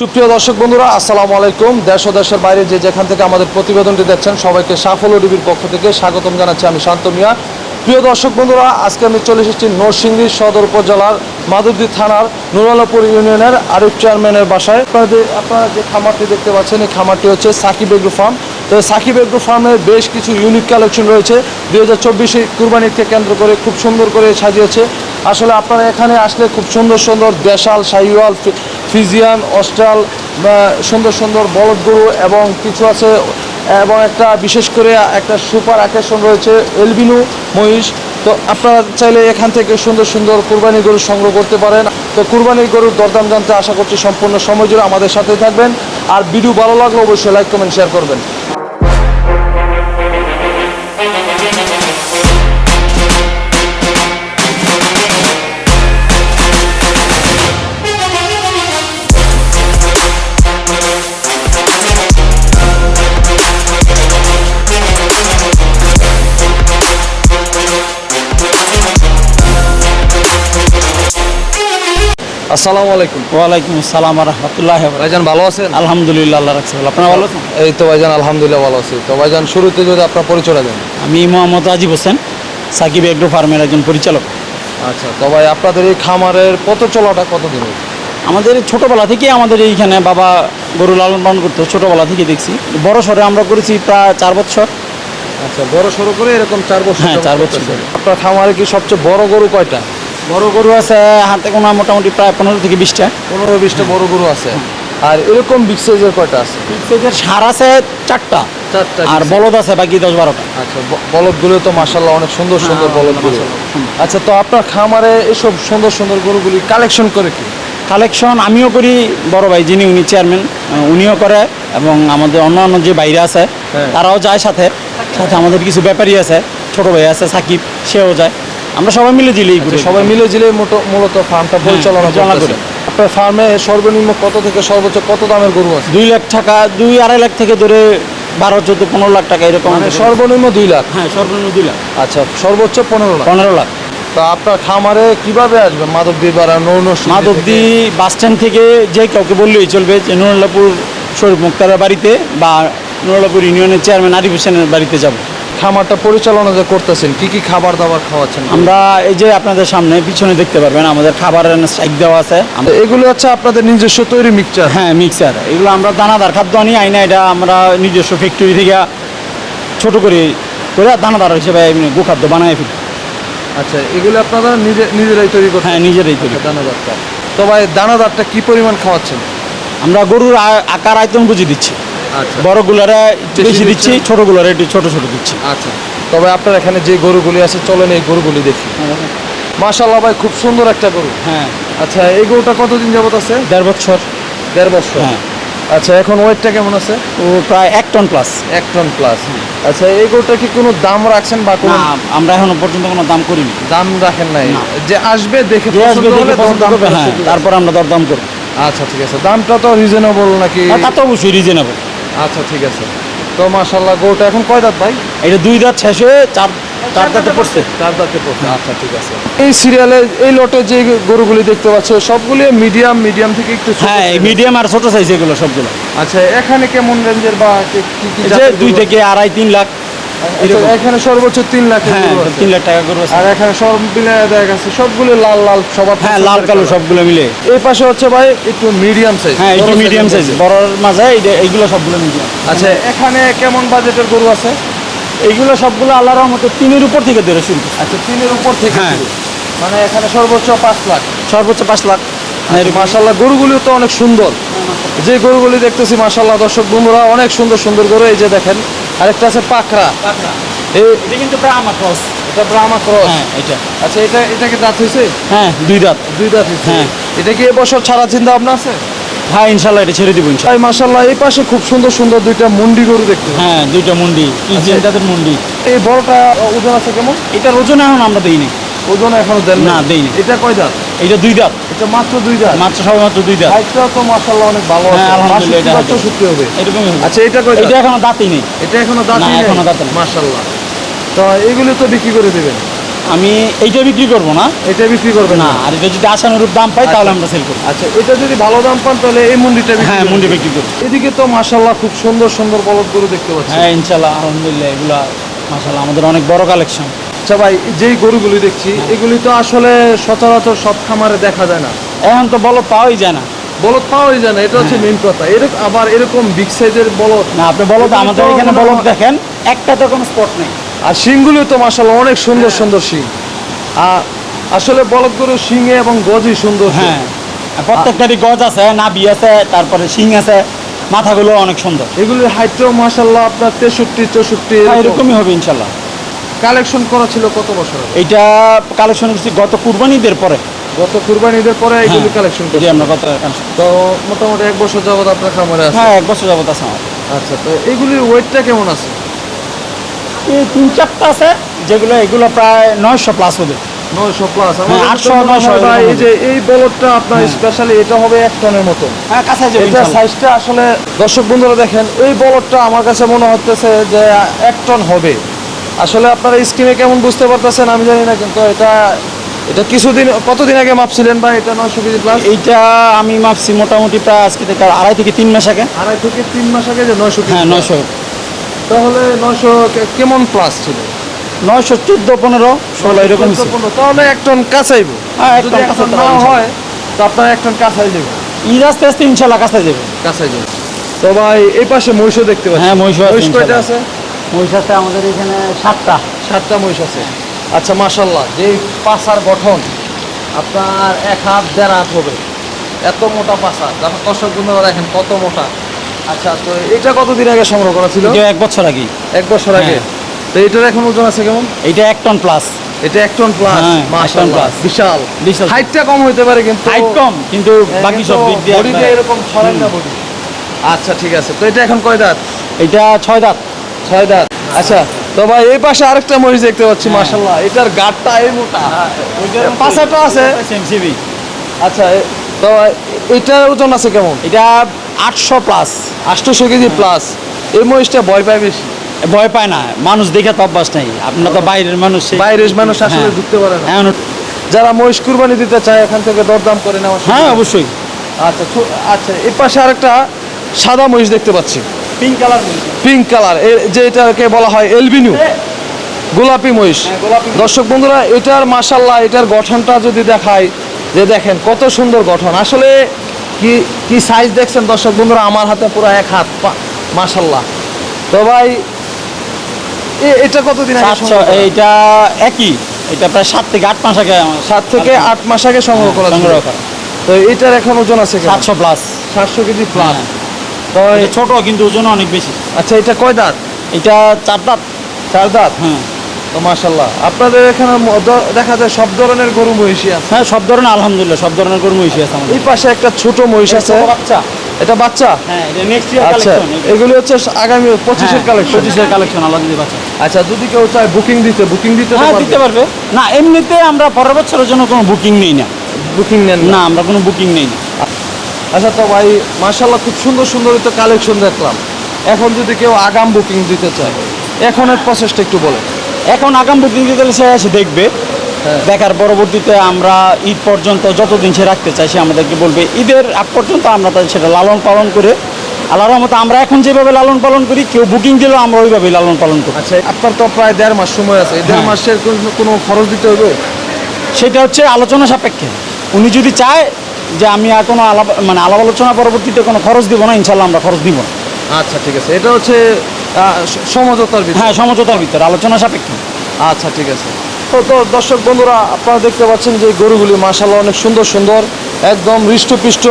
সুপ্রিয় দর্শক বন্ধুরা, আসসালামু আলাইকুম। দেশ ও দেশের বাইরে যে যেখান থেকে আমাদের প্রতিবেদনটি দেখছেন, সবাইকে সাফল্য টিভির পক্ষ থেকে স্বাগতম জানাচ্ছি আমি শান্ত মিয়া। প্রিয় দর্শক বন্ধুরা, আজকে আমি চলে এসেছি নরসিংদী সদর উপজেলার মাধবদী থানার নুরালাপুর ইউনিয়নের আরিফ চেয়ারম্যানের বাসায়। আপনাদের আপনারা যে খামারটি দেখতে পাচ্ছেন, এই খামারটি হচ্ছে সাকিব এগ্রো ফার্ম। তো সাকিব এগ্রো ফার্মের বেশ কিছু ইউনিক কালেকশন রয়েছে। দু হাজার চব্বিশে কুরবানিকে কেন্দ্র করে খুব সুন্দর করে সাজিয়েছে। আসলে আপনারা এখানে আসলে খুব সুন্দর সুন্দর দেশাল শাহিওয়াল ফি- ফিজিয়ান, অস্ট্রাল সুন্দর সুন্দর বলদ গরু এবং কিছু আছে, এবং একটা বিশেষ করে একটা সুপার আকর্ষণ রয়েছে, এলবিনু মহিষ। তো আপনারা চাইলে এখান থেকে সুন্দর সুন্দর কুরবানি গরু সংগ্রহ করতে পারেন। তো কুরবানির গরুর দরদাম জানতে আশা করছি সম্পূর্ণ সময় জুড়ে আমাদের সাথে থাকবেন। আর ভিডিও ভালো লাগলে অবশ্যই লাইক কমেন্ট শেয়ার করবেন। আসসালামু আলাইকুম। ওয়ালাইকুম আসসালাম রহমতুল্লাহ ভাইজান ভালো আছেন? আলহামদুলিল্লাহ আল্লাহ রাখছে। ভালো। আপনারা ভালো আছেন? এই তো ভাইজান আলহামদুলিল্লাহ ভালো আছি। তো ভাইজান শুরুতে যদি আপনার পরিচয়টা দেন। আমি মোহাম্মদ হোসেন সাকিব এগ্রো ফার্মের একজন পরিচালক। আচ্ছা তো ভাই আপনাদের এই খামারের পথ চলাটা কতদিন? আমাদের ছোটোবেলা থেকে আমাদের এইখানে বাবা গরু লালন পালন করতো ছোটোবেলা থেকে দেখছি। বড় সরে আমরা করেছি প্রায় চার বছর। আচ্ছা বড় সড়ো করে এরকম চার বছর হ্যাঁ, চার বছর। আপনার খামারে কি সবচেয়ে বড় গরু কয়টা? বড় গরু আছে হাতে গোনা মোটামুটি প্রায় পনেরো থেকে বিশটা। পনেরো বিশটা বড় গরু আছে। আর এরকম বিগ সাইজের কয়টা আছে? এদের সার আছে চারটা। চারটা আর বলদ আছে বাকি দশ বারোটা। আচ্ছা বলদগুলো তো মাশাল্লাহ অনেক সুন্দর সুন্দর হ্যাঁ, বলদগুলো আচ্ছা তো আপনার খামারে এসব সুন্দর সুন্দর গরুগুলি কালেকশন করে কি? কালেকশন আমিও করি বড় ভাই যিনি উনি চেয়ারম্যান উনিও করে এবং আমাদের অন্যান্য যে বাইরে আছে হ্যাঁ। তারাও যায় সাথে। সাথে আমাদের কিছু ব্যাপারী আছে ছোট ভাই আছে সাকিব সেও যায়। আমরা সবাই মিলে দিলেই করি সবাই মিলে জিলে মোটো- মূলত ফার্মটা পরিচালনা পরিচালনা করে। আপনার ফার্মে সর্বনিম্ন কত থেকে সর্বোচ্চ কত দামের গরু আছে? দুই লাখ টাকা দুই আড়াই লাখ থেকে ধরে বারো চোদ্দ পনেরো লাখ টাকা এরকম মানে সর্বনিম্ন দুই লাখ? হ্যাঁ সর্বনিম্ন দুই লাখ। আচ্ছা সর্বোচ্চ পনেরো লাখ। পনেরো লাখ। তা আপনার খামারে কীভাবে আসবে? মাধবদী বা নৌনসী মাধবদী বাস স্ট্যান্ড থেকে যে কাউকে বললেই চলবে যে নুরুল্লাপুর শরীফ মুক্তারের বাড়িতে বা নুরুল্লাপুর ইউনিয়নের চেয়ারম্যান আরিফ হোসেনের বাড়িতে যাব। খামারটা পরিচালনা যে করতেছেন কি কি খাবার দাবার খাওয়াচ্ছেন? আমরা এই যে আপনাদের সামনে পিছনে দেখতে পারবেন আমাদের খাবারের স্ট্রাইক দেওয়া আছে। আমরা- এগুলো হচ্ছে আপনাদের নিজস্ব তৈরি মিক্সচার হ্যাঁ মিক্সার এগুলো আমরা দানাদার খাদ্য আনি আইনা এটা আমরা নিজস্ব ফ্যাক্টরি থেকে ছোট করে করে দানাদার হিসেবে এমনি গোখাদ্য বানাই ফেলি। আচ্ছা এগুলো আপনারা নিজে নিজেরাই তৈরি করতে হ্যাঁ নিজেরাই তৈরি দানাদারটা। তো ভাই দানাদারটা কি পরিমাণ খাওয়াচ্ছেন? আমরা গরুর আকার আয়তন বুঝিয়ে দিচ্ছি। আচ্ছা বড়গুলারা একটু বেশি দিচ্ছি? ছোটগুলারা একটু ছোট ছোট দিচ্ছি। আচ্ছা। তবে আপনার এখানে যে গরুগুলি আছে চলেন এই গরুগুলি দেখি। মাশাল্লাহ ভাই খুব সুন্দর একটা গরু। হ্যাঁ। আচ্ছা এই গরুটা কতদিন যাবত আছে? দেড় বছর। দেড় বছর। হ্যাঁ। আচ্ছা এখন ওয়েটটা কেমন আছে? ও প্রায় এক টন প্লাস এক টন প্লাস আচ্ছা এই গরুটা কি কোনো দাম রাখছেন বা কোনো আমরা এখনও পর্যন্ত কোনো দাম করিনি। দাম রাখেন নাই। যে আসবে দেখে আসবে দেখে হ্যাঁ তারপর আমরা দরদাম করব। আচ্ছা ঠিক আছে। দামটা তো রিজনেবল নাকি? আর তা তো অবশ্যই রিজনেবল আচ্ছা ঠিক আছে। তো মাশাল্লাহ গরুটা এখন কয় দাঁত ভাই? এটা দুই দাঁত শেষ হয়ে চার চার দাঁতে পড়ছে। চার দাঁতে পড়ছে আচ্ছা ঠিক আছে। এই সিরিয়ালে এই লটে যে গরুগুলি দেখতে পাচ্ছ সবগুলি মিডিয়াম মিডিয়াম থেকে একটু ছোট হ্যাঁ মিডিয়াম আর ছোট সাইজ এগুলো সবগুলো। আচ্ছা এখানে কেমন রেঞ্জের বা কি কি দুই থেকে আড়াই তিন লাখ। এখানে সর্বোচ্চ তিন লাখ হ্যাঁ তিন লাখ টাকা করব আর এখানে সব মিলে দেখা গেছে সবগুলো লাল লাল সবার হ্যাঁ লাল কালো সবগুলো মিলে। এই পাশে হচ্ছে ভাই একটু মিডিয়াম সাইজ হ্যাঁ একটু মিডিয়াম সাইজ বড়র মাঝে এইগুলো সবগুলো মিডিয়াম আচ্ছা এখানে কেমন বাজেটের গরু আছে? এইগুলো সবগুলো আল্লাহর রহমতে তিনের উপর থেকে ধরে শুরু। আচ্ছা তিনের উপর থেকে হ্যাঁ। মানে এখানে সর্বোচ্চ পাঁচ লাখ। সর্বোচ্চ পাঁচ লাখ। মাশাল্লাহ গরুগুলি তো অনেক সুন্দর। যে গরুগুলি দেখতেছি মাশাল্লাহ দর্শক বন্ধুরা অনেক সুন্দর সুন্দর গরু। এই যে দেখেন আরেকটা আছে পাকড়া। এই এটা কিন্তু আমার ক্রস। এটা ব্রাহ্মা ক্রস। হ্যাঁ এটা। আচ্ছা এটা এটা কি দাঁত হয়েছে? হ্যাঁ দুই দাঁত। দুই দাঁত হয়েছে? হ্যাঁ। এটা কি এবছর ছাড়া চিন্তা ভাবনা আছে? হ্যাঁ ইনশাল্লাহ এটা ছেড়ে দিব ইনশাল্লাহ। মাশাল্লাহ এই পাশে খুব সুন্দর সুন্দর দুইটা মুন্ডি গরু দেখতে হ্যাঁ দুইটা মুন্ডি। আচ্ছা। জাতের মুন্ডি। এই বড়টা ওজন আছে কেমন? এটার ওজন এখন আমরা দিইনি ওজন এখনও দেন না, দেইনি। এটা কয় দাঁত? এটা দুই দাঁত। এটা মাত্র দুই দাঁত। মাত্র সবাই মাত্র দুই দাঁত। হাইটটাও তো মাশাল্লাহ অনেক ভালো আছে। হ্যাঁ, আলহামদুলিল্লাহ, এটা বা হবে। এরকমই হবে। আচ্ছা এটা কয় এটা এখনও দাঁতই নেই। এটা এখনও দাঁত না, এখনও দাঁত নেই। মাশাল্লাহ তো এগুলো তো বিক্রি করে দেবেন? আমি এইটা বিক্রি করব না। এটা বিক্রি করবেন না আর এটা যদি আশানুরূপ দাম পাই তাহলে আমরা সেল করব। আচ্ছা এটা যদি ভালো দাম পান তাহলে এই মুন্ডিটা বিক্রি হ্যাঁ। মুন্ডি বিক্রি করব। এদিকে তো মাশাল্লাহ খুব সুন্দর সুন্দর বলদ গরু দেখতে পাচ্ছি। হ্যাঁ ইনশাল্লাহ আলহামদুলিল্লাহ এগুলা মাসাল্লাহ আমাদের অনেক বড় কালেকশন আচ্ছা ভাই যেই গরুগুলি দেখছি এগুলি তো আসলে সচরাচর সব খামারে দেখা যায় না। এখন তো বলো পাওয়াই যায় না। বলদ পাওয়াই যায় না এটা হচ্ছে মেন কথা। এরকম আবার এরকম বিগ সাইজের বলদ না আপনি বলো তো আমাদের এখানে বলো হয়- দেখেন একটা তো কোনো স্পট নেই। আর শিংগুলি তো মাশাল্লাহ অনেক সুন্দর সুন্দর শিং। আর আসলে বলদ গরু শিঙে এবং গজই সুন্দর হ্যাঁ। প্রত্যেকটারই গজ আছে নাবি আছে তারপরে শিং আছে মাথাগুলো অনেক সুন্দর। এগুলির হাইটটাও মাশাল্লাহ আপনার তেষট্টি চৌষট্টি হ্যাঁ, এরকমই হবে ইনশাল্লাহ কালেকশন করা ছিল কত বছর? এইটা কালেকশন করছি গত কুরবানিদের পরে। গত কুরবানিদের পরে এগুলি হ্যাঁ, কালেকশন জি করছি আমরা গত তো মোটামুটি এক বছর যাবত আপনার খামারে আছে? হ্যাঁ এক বছর যাবত আছে আমার। আচ্ছা তো এগুলির ওয়েটটা কেমন আছে? এই তিন চারটা আছে যেগুলো এগুলো প্রায় নয়শো প্লাস হবে। নয়শো প্লাস হ্যাঁ, 800, 900 এই যে এই বলদটা আপনার হ্যাঁ। স্পেশালি এটা হবে এক টনের মতো। হ্যাঁ কাছে এটা সাইজটা আসলে দর্শক বন্ধুরা দেখেন এই বলদটা আমার কাছে মনে হচ্ছে যে এক টন হবে। আসলে আপনারা স্ক্রিনে কেমন বুঝতে পারতেছেন আমি জানি না কিন্তু এটা এটা কিছুদিন কতদিন আগে মাপছিলেন বা এটা নয়শো কেজি প্লাস এইটা আমি মাপছি মোটামুটি প্রায় আজকে থেকে আড়াই থেকে তিন মাস আগে। আড়াই থেকে তিন মাস আগে যে নয়শো হ্যাঁ নয়শো। তাহলে নয়শো কেমন প্লাস ছিল? নয়শো চোদ্দ পনেরো ষোলো এরকম তাহলে এক টন কাঁচাইব হ্যাঁ, এক টন কাঁচাতে না হয় তো আপনার এক টন কাঁচাই যাবে ঈদ আস্তে আস্তে ইনশাল্লাহ কাছে যাবে কাঁচাই যাবে তো ভাই এই পাশে মহিষও দেখতে পাচ্ছি। হ্যাঁ, মহিষও আছে মহিষ কয়টা আছে? মহিষ আছে আমাদের এখানে সাতটা। সাতটা মহিষ আছে। আচ্ছা মাশাল্লাহ যে পাছার গঠন আপনার এক হাত দেড় হাত হবে। এত মোটা পাছা যখন দর্শক বন্ধুরা দেখেন কত মোটা। আচ্ছা তো এটা কতদিন আগে সংগ্রহ করা ছিল? এক বছর আগে। এক বছর আগে। হ্যাঁ। তো এটার এখন ওজন আছে কেমন? এইটা এক টন প্লাস এটা এক টন প্লাস হ্যাঁ, টন মাশাআল্লাহ বিশাল। বিশাল। হাইটটা কম হইতে পারে কিন্তু হাইট কম কিন্তু বাকি সব দিক দিয়ে এরকম ছড়াই না বডি আচ্ছা ঠিক আছে। তো এটা এখন কয় দাঁত? এটা ছয় দাঁত। ছয় দাঁত। আচ্ছা তো ভাই এই পাশে আরেকটা মহিষ দেখতে পাচ্ছি হ্যাঁ। এটার গাটটা এই মোটা। পাশাটা আছে? সেম সিবি আচ্ছা তো এটার ওজন আছে কেমন? এটা আটশো প্লাস আটশোশো কেজি প্লাস এই মহিষটা ভয় পায় বেশি? ভয় পায় না। মানুষ দেখে তো অভ্যাস নেই। আপনার তো বাইরের মানুষ বাইরের মানুষ আসলে হ্যাঁ। ঢুকতে পারে না। যারা মহিষ কুরবানি দিতে চায় এখান থেকে দরদাম করে নেওয়া হ্যাঁ অবশ্যই। আচ্ছা আচ্ছা এই পাশে আরেকটা সাদা মহিষ দেখতে পাচ্ছি। পিঙ্ক কালার পিঙ্ক কালার যে এটাকে বলা হয় এলবিনিউ গোলাপি মহিষ। হ্যাঁ, দর্শক বন্ধুরা এটার মাসাল্লাহ এটার গঠনটা যদি দেখায় যে দেখেন কত সুন্দর গঠন। আসলে কি কি সাইজ দেখছেন দর্শক বন্ধুরা? আমার হাতে পুরো এক হাত মাসাল্লাহ তো ভাই এ- এটা কতদিন এইটা একই। এটা প্রায় সাত থেকে আট মাস আগে সাত থেকে আট মাস আগে সংগ্রহ করা ছিল। সংগ্রহ করা। তো এটার এখন ওজন আছে সাতশো প্লাস সাতশো কেজি প্লাস হ্যাঁ। তো ছোট কিন্তু ওজন অনেক বেশি। আচ্ছা এটা কয় দাঁত? এটা চার দাঁত। চার দাঁত? হ্যাঁ। তো মাসাল্লাহ আপনাদের এখানে দেখা যায় সব ধরনের গরু মহিষী আছে। হ্যাঁ সব ধরনের আলহামদুলিল্লাহ সব ধরনের গরু মহিষি আছে আমাদের। এই পাশে একটা ছোট মহিষ আছে। বাচ্চা। এটা বাচ্চা? হ্যাঁ এটা নেক্সট ইয়ার কালেকশন এগুলি হচ্ছে আগামী পঁচিশের কালেকশন পঁচিশের কালেকশন আলাদা পারছে আচ্ছা যদি কেউ চায় বুকিং দিতে বুকিং দিতে হ্যাঁ দিতে পারবে। না এমনিতে আমরা পরের বছরের জন্য কোনো বুকিং নেই না। বুকিং নেন না। না আমরা কোনো বুকিং নেই না। আচ্ছা তো ভাই মাশাল্লাহ খুব সুন্দর সুন্দর তো কালেকশন দেখলাম। এখন যদি কেউ আগাম বুকিং দিতে চায় এখনের প্রসেসটা একটু বলেন। এখন আগাম বুকিং দিতে হলে সে এসে দেখবে। হ্যাঁ। দেখার পরবর্তীতে আমরা ঈদ পর্যন্ত যতদিন সে রাখতে চাই সে আমাদেরকে বলবে ঈদের আগ পর্যন্ত আমরা তাদের সেটা লালন পালন করে আল্লাহর মতো আমরা এখন যেভাবে লালন পালন করি কেউ বুকিং দিলেও আমরা ওইভাবেই লালন পালন করি। আচ্ছা আপনার তো প্রায় দেড় মাস সময় আছে দেড় হ্যাঁ। মাসের কোনো- কোনো খরচ দিতে হবে সেটা হচ্ছে আলোচনা সাপেক্ষে। উনি যদি চায় যে আমি আর কোনো আলাপ মানে আলাপ আলোচনা পরবর্তীতে কোনো খরচ দিব না ইনশাল্লাহ আমরা খরচ দিব না। আচ্ছা ঠিক আছে। এটা হচ্ছে সমঝোতার বিষয় হ্যাঁ সমঝোতার ভিতরে আলোচনা সাপেক্ষে। আচ্ছা ঠিক আছে। তো তো দর্শক বন্ধুরা আপনারা দেখতে পাচ্ছেন যে গরুগুলি মাশাল্লাহ অনেক সুন্দর সুন্দর একদম হৃষ্টপুষ্ট।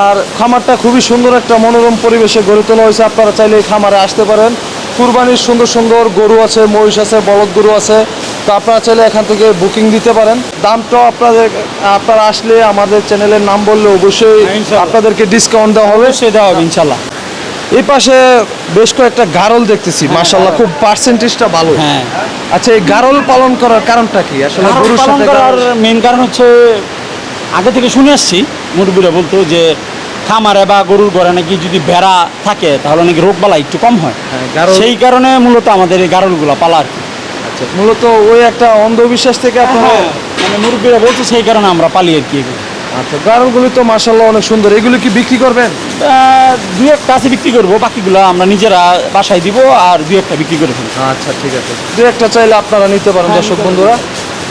আর খামারটা খুবই সুন্দর একটা মনোরম পরিবেশে গড়ে তোলা হয়েছে। আপনারা চাইলে এই খামারে আসতে পারেন। কুরবানির সুন্দর সুন্দর গরু আছে মহিষ আছে বলদ গরু আছে। তো আপনারা চাইলে এখান থেকে বুকিং দিতে পারেন। দামটাও আপনাদের আপনারা আসলে আমাদের চ্যানেলের নাম বললে অবশ্যই হ্যাঁ, আপনাদেরকে ডিসকাউন্ট দেওয়া হবে। সে দেওয়া হবে ইনশাল্লাহ। এই পাশে বেশ কয়েকটা গারল দেখতেছি মাশাল্লাহ খুব পার্সেন্টেজটা ভালো। হ্যাঁ। আচ্ছা এই গারল পালন করার কারণটা কি? আসলে গরুর পালন সাথে করার মেন কারণ হচ্ছে আগে থেকে শুনে আসছি মুরব্বীরা বলতো যে খামারে বা গরুর ঘরে নাকি যদি বেড়া থাকে তাহলে নাকি রোগ বালা একটু কম হয়। হ্যাঁ, সেই কারণে মূলত আমাদের এই গারলগুলো পালা আর কি। আচ্ছা মূলত ওই একটা অন্ধবিশ্বাস থেকে আপনারা হ্যাঁ, মানে মুরব্বীরা বলছে সেই কারণে আমরা পালি আর কি এগুলো। আচ্ছা গাড়লগুলি তো মাসাল্লাহ অনেক সুন্দর। এগুলি কি বিক্রি করবেন? দুই একটা আছে বিক্রি করব বাকিগুলো আমরা নিজেরা বাসায় দিব আর দু একটা বিক্রি করে ফেলব। আচ্ছা ঠিক আছে। দু একটা চাইলে আপনারা নিতে পারেন হ্যাঁ, দর্শক বন্ধুরা।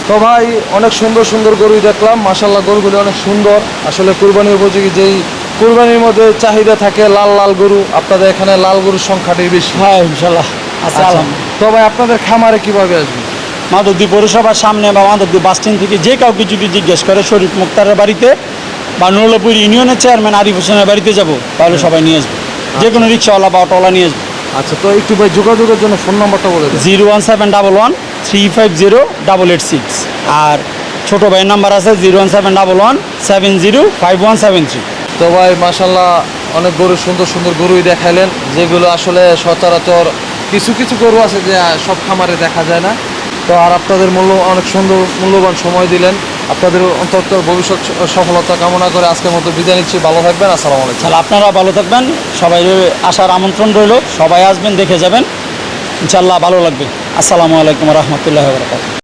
তো ভাই অনেক সুন্দর সুন্দর গরুই দেখলাম। মাসাল্লাহ গরুগুলি অনেক সুন্দর। আসলে কুরবানি উপযোগী যেই কুরবানির মধ্যে চাহিদা থাকে লাল লাল গরু। আপনাদের এখানে লাল গরুর সংখ্যাটাই বেশি। হ্যাঁ ইনশাল্লাহ আচ্ছা, তো ভাই আপনাদের খামারে কীভাবে আসবে মাধবদী পৌরসভার সামনে বা মাধবদী বাস স্ট্যান্ড থেকে যে কাউকে যদি জিজ্ঞেস করে শরীফ মুক্তারের বাড়িতে বা নুরুল্লাপুর ইউনিয়নের চেয়ারম্যান আরিফ হোসেনের বাড়িতে যাব তাহলে সবাই নিয়ে আসবে। যে কোনো রিক্সাওয়ালা বা অটোওয়ালা নিয়ে আসবে। আচ্ছা তো একটু ভাই যোগাযোগের জন্য ফোন নাম্বারটা বলে zero one seven double one three five zero double eight six. আর ছোটো ভাইয়ের নাম্বার আছে zero one seven double one seven zero five one seven three. তো ভাই মাসাল্লাহ অনেক গরু সুন্দর সুন্দর গরুই দেখালেন যেগুলো আসলে সচরাচর কিছু কিছু গরু আছে যে সব খামারে দেখা যায় না। তো আর আপনাদের মূল্য অনেক সুন্দর, মূল্যবান সময় দিলেন। আপনাদের অন্তত ভবিষ্যৎ সফলতা কামনা করে আজকের মতো বিদায় নিচ্ছি। ভালো থাকবেন, আসসালামু আলাইকুম। তাহলে আপনারা ভালো থাকবেন। সবাই আসার আমন্ত্রণ রইল। সবাই আসবেন, দেখে যাবেন। ইনশাল্লাহ ভালো লাগবে। আসসালামু আলাইকুম রহমতুল্লাহ বরকাত